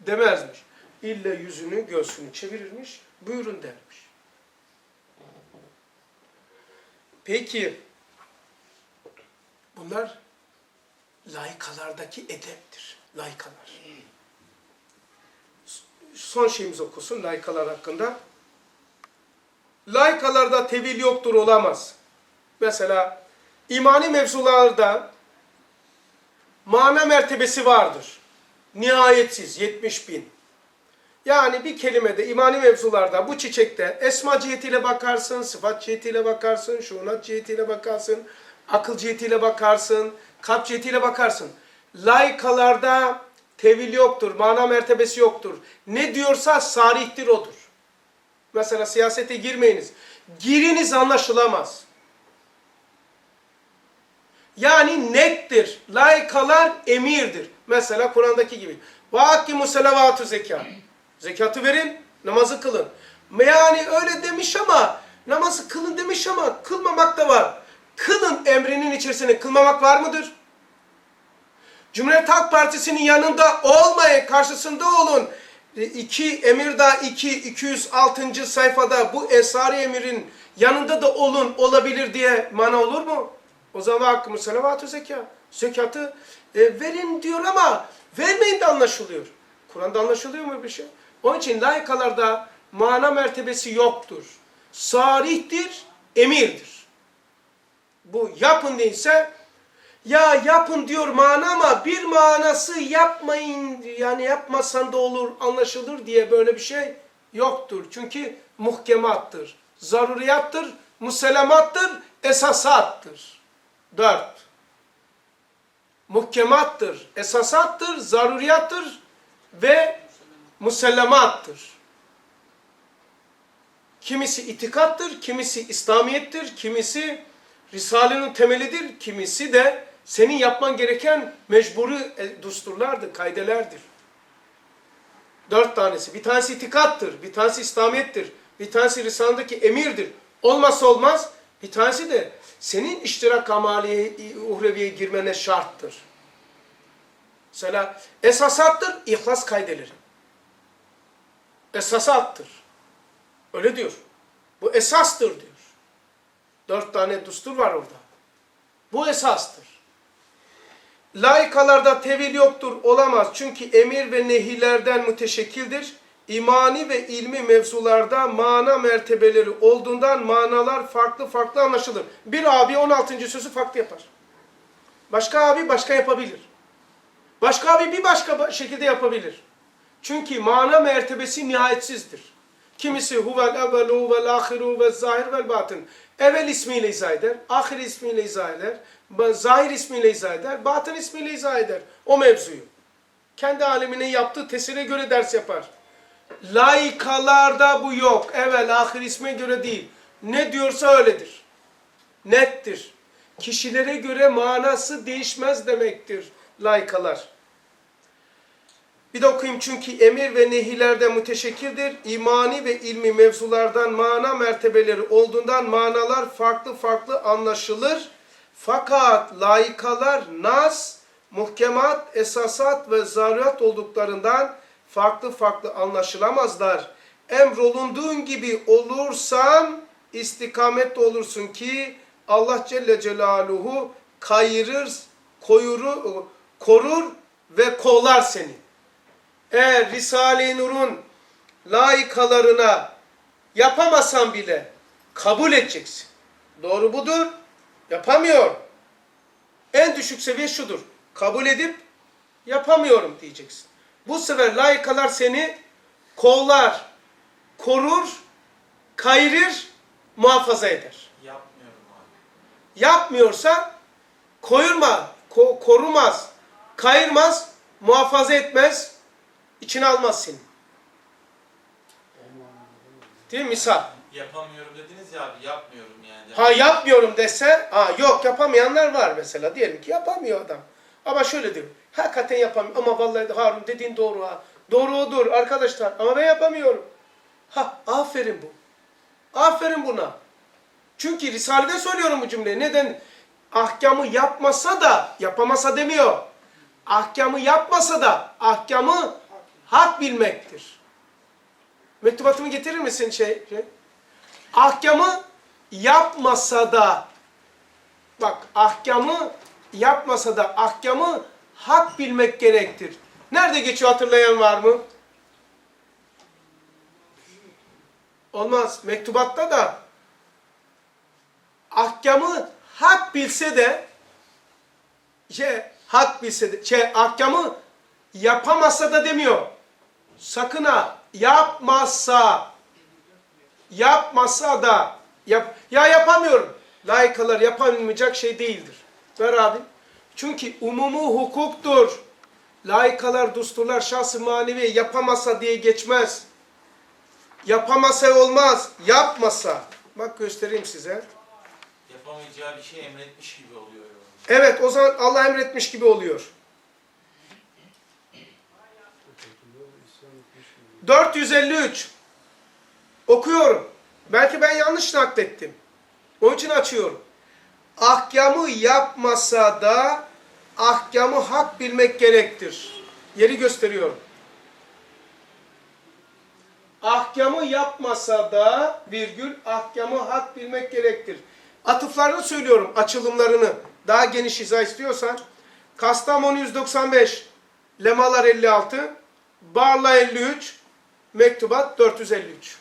demezmiş. İlle yüzünü göğsünü çevirirmiş, buyurun dermiş. Peki bunlar laikalardaki edeptir. Laikalar. Son şeyimiz okusun laikalar hakkında. Laikalarda tevil yoktur olamaz. Mesela imani mevzularda mana mertebesi vardır. Nihayetsiz 70 bin. Yani bir kelimede imani mevzularda bu çiçekte esma cihetiyle bakarsın, sıfat cihetiyle bakarsın, şuunat cihetiyle bakarsın, akıl cihetiyle bakarsın, kalp cihetiyle bakarsın. Laikalarda tevil yoktur, mana mertebesi yoktur. Ne diyorsa sarihtir odur. Mesela siyasete girmeyiniz. Giriniz anlaşılamaz. Yani nettir. Laikalar emirdir. Mesela Kur'an'daki gibi. وَاَكِّمُ سَلَوَاتُ zekat. Zekatı verin, namazı kılın. Yani öyle demiş ama, namazı kılın demiş ama kılmamak da var. Kılın emrinin içerisinde kılmamak var mıdır? Cumhuriyet Halk Partisi'nin yanında olmayın, karşısında olun. E, İki Emirda 2 206. sayfada bu Esari Emir'in yanında da olun, olabilir diye mana olur mu? O zaman hakkımı salavatü zekat. Zekatı e, verin diyor ama vermeyin de anlaşılıyor. Kur'an'da anlaşılıyor mu bir şey? Onun için layıkalarda mana mertebesi yoktur. Sarihtir, emirdir. Bu yapın değilse ya yapın diyor mana ama bir manası yapmayın yani yapmasan da olur anlaşılır diye böyle bir şey yoktur. Çünkü muhkemattır, zaruriyattır, musellemattır, esasattır. Dört. Muhkemattır, esasattır, zaruriyattır ve musellemattır. Kimisi itikattır, kimisi İslamiyettir, kimisi Risale'nin temelidir, kimisi de senin yapman gereken mecburi e, düsturlardır, kaidelerdir. Dört tanesi. Bir tanesi itikattır, bir tanesi İslamiyettir, bir tanesi Risale'deki emirdir. Olmazsa olmaz. Bir tanesi de senin iştirak amaliye, uhreviye girmene şarttır. Mesela esasattır, ihlas kaideleri. Esasattır. Öyle diyor. Bu esastır diyor. Dört tane düstur var orada. Bu esastır. Laikalarda tevil yoktur, olamaz. Çünkü emir ve nehilerden müteşekkildir. İmani ve ilmi mevzularda mana mertebeleri olduğundan manalar farklı farklı anlaşılır. Bir abi 16. sözü farklı yapar. Başka abi başka yapabilir. Başka abi bir başka şekilde yapabilir. Çünkü mana mertebesi nihayetsizdir. Kimisi huvel evvelu vel ahiru vel zahir vel batın. Evvel ismiyle izah eder, ahir ismiyle izah eder, zahir ismiyle izah eder, batın ismiyle izah eder. O mevzuyu. Kendi aleminin yaptığı tesire göre ders yapar. Laikalarda bu yok. Evvel ahir isme göre değil. Ne diyorsa öyledir. Nettir. Kişilere göre manası değişmez demektir laikalar. Bir de okuyayım çünkü emir ve nehilerde müteşekkildir. İmani ve ilmi mevzulardan mana mertebeleri olduğundan manalar farklı farklı anlaşılır. Fakat laikalar nas, muhkemat, esasat ve zarurat olduklarından farklı farklı anlaşılamazlar. Emrolunduğun gibi olursan istikamette olursun ki Allah Celle Celaluhu kayırır, koyuru, korur ve kollar seni eğer Risale-i Nur'un layıkalarına yapamasan bile kabul edeceksin. Doğru budur. Yapamıyor. En düşük seviye şudur. Kabul edip yapamıyorum diyeceksin. Bu sefer layıkalar seni kollar, korur, kayırır, muhafaza eder. Yapmıyorum abi. Yapmıyorsa koyurma, ko- korumaz, kayırmaz, muhafaza etmez, içine almaz seni. Değil mi? Misal. Yapamıyorum dediniz ya abi yapmıyorum yani. Ha yapmıyorum dese, ha yok yapamayanlar var mesela. Diyelim ki yapamıyor adam. Ama şöyle diyor. Hakikaten yapamıyor. Ama vallahi Harun dediğin doğru ha. Doğru odur arkadaşlar. Ama ben yapamıyorum. Ha aferin bu. Aferin buna. Çünkü Risale'de söylüyorum bu cümleyi. Neden? Ahkamı yapmasa da yapamasa demiyor. Ahkamı yapmasa da ahkamı hak bilmektir. Mektubatımı getirir misin şey? şey? Ahkamı yapmasa da bak ahkamı yapmasa da ahkamı hak bilmek gerektir. Nerede geçiyor hatırlayan var mı? Olmaz. Mektubatta da ahkamı hak bilse de şey, hak bilse de şey, ahkamı yapamazsa da demiyor. Sakın ha yapmazsa yapmasa da yap, ya yapamıyorum. Layıkalar yapamayacak şey değildir. Ver abi. Çünkü umumu hukuktur. Layıkalar, dusturlar, şahsı manevi yapamasa diye geçmez. Yapamasa olmaz. Yapmasa. Bak göstereyim size. Yapamayacağı bir şey emretmiş gibi oluyor. Evet o zaman Allah emretmiş gibi oluyor. 453 okuyorum. Belki ben yanlış naklettim. Onun için açıyorum. Ahkamı yapmasa da ahkamı hak bilmek gerektir. Yeri gösteriyorum. Ahkamı yapmasa da virgül ahkamı hak bilmek gerektir. Atıflarını söylüyorum, açılımlarını. Daha geniş izah istiyorsan. Kastamonu 195, Lemalar 56, Barla 53, Mektubat 453.